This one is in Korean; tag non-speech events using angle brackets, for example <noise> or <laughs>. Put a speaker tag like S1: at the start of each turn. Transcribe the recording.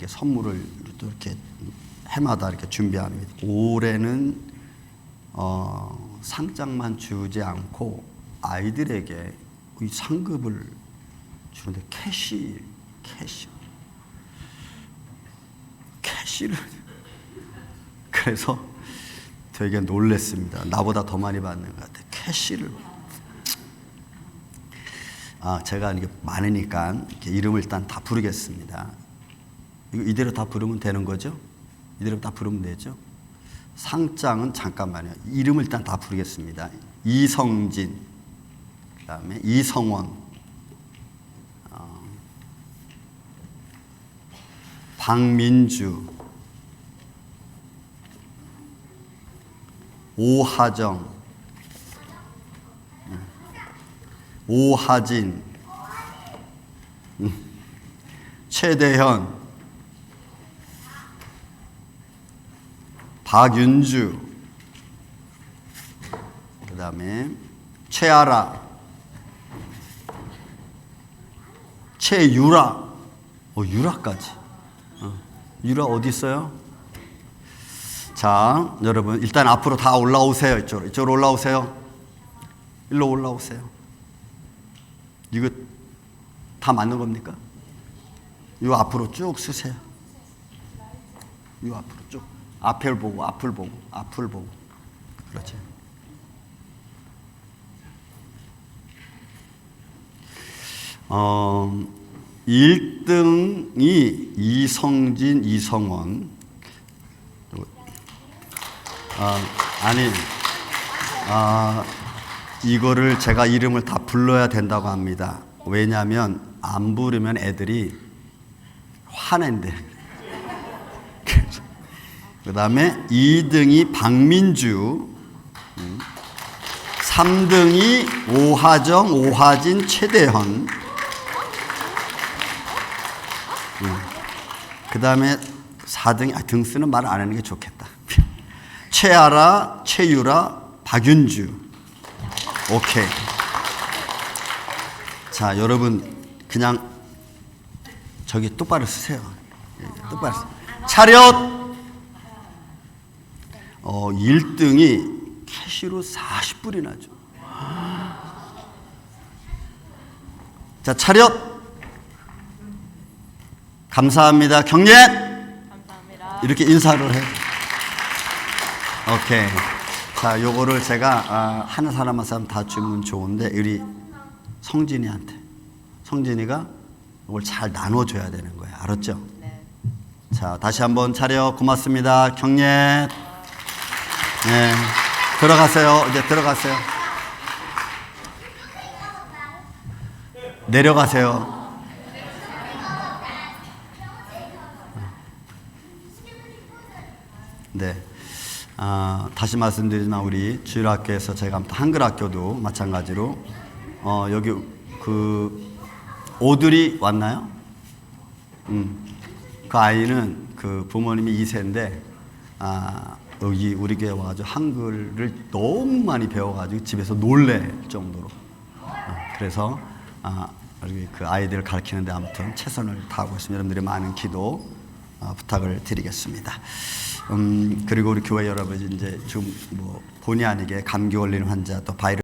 S1: 이렇게 선물을 또 이렇게 해마다 이렇게 준비합니다. 올해는 어, 상장만 주지 않고 아이들에게 이 상급을 주는데 캐시, 캐시, 캐시를 <laughs> 그래서 되게 놀랬습니다. 나보다 더 많이 받는 것 같아. 캐시를. 아, 제가 이게 많으니까 이름을 일단 다 부르겠습니다. 이대로 다 부르면 되는 거죠? 이대로 다 부르면 되죠? 상장은 잠깐만요. 이름을 일단 다 부르겠습니다. 이성진, 그 다음에 이성원, 어, 박민주, 오하정, 음, 오하진, 음, 최대현, 박윤주, 그 다음에 최아라, 최유라, 어, 유라까지. 어, 유라 어디 있어요? 자, 여러분 일단 앞으로 다 올라오세요. 이쪽으로 이쪽으로 올라오세요. 일로 올라오세요. 이거 다 맞는 겁니까? 이 앞으로 쭉 쓰세요. 이 앞으로 쭉 앞을 보고 앞을 보고 앞을 보고 그렇지. 어, 1등이 이성진, 이성원. 아, 아니, 아, 이거를 제가 이름을 다 불러야 된다고 합니다. 왜냐하면 안 부르면 애들이 화낸대. 그 다음에 2등이 박민주, 3등이 오하정, 오하진, 최대현, 그 다음에 4등이, 아, 등 쓰는 말을 안 하는 게 좋겠다. <laughs> 최아라, 최유라, 박윤주. 오케이. 자, 여러분, 그냥 저기 똑바로 쓰세요. 예, 똑바로 쓰 차렷! 어, 1등이 캐시로 40불이 나죠. 자, 차렷! 감사합니다. 경례!
S2: 감사합니다.
S1: 이렇게 인사를 해. 오케이. 자, 요거를 제가 아, 하는 사람 한 사람 다 주면 좋은데 우리 성진이한테 성진이가 이걸 잘 나눠줘야 되는 거예요. 알았죠?
S2: 네.
S1: 자, 다시 한번 차려 고맙습니다. 경례. 네. 들어가세요. 이제 들어가세요. 내려가세요. 네. 아, 다시 말씀드리지만 우리 주일학교에서 제가 한글 학교도 마찬가지로 어, 여기 그 오들이 왔나요? 음. 그 아이는 그 부모님이 2세인데 아, 여기 우리 교회 와가지고 한글을 너무 많이 배워가지고 집에서 놀래 정도로 어, 그래서 아, 여기 그 아이들을 가르치는데 아무튼 최선을 다하고 있습니다. 여러분들의 많은 기도 어, 부탁을 드리겠습니다. 음, 그리고 우리 교회 여러분 이제 좀뭐 본의 아니게 감기 걸리는 환자 또 바이러스